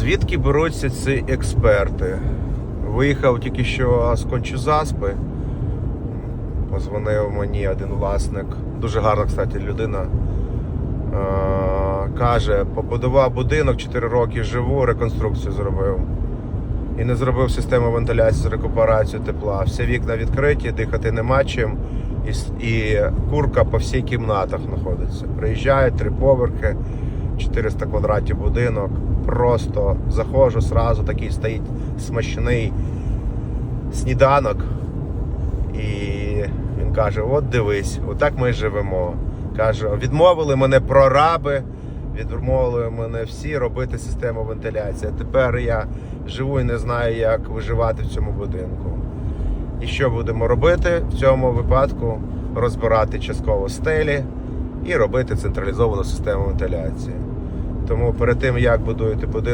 Звідки беруться ці експерти? Виїхав тільки що з Кончузаспи. Позвонив мені один власник, дуже гарна, кстати, людина. Каже, побудував будинок 4 роки живу, реконструкцію зробив. І не зробив систему вентиляції з рекуперацією тепла. Всі вікна відкриті, дихати нема чим. І, і курка по всій кімнатах знаходиться. Приїжджає три поверхи, 400 квадратів будинок. Просто заходжу сразу, такий стоїть смачний сніданок. І він каже: от дивись, отак ми живемо. Каже, відмовили мене прораби, відмовили мене всі робити систему вентиляції. Тепер я живу і не знаю, як виживати в цьому будинку. І що будемо робити в цьому випадку? Розбирати частково стелі і робити централізовану систему вентиляції. Тому перед тим, як будуєте будинок,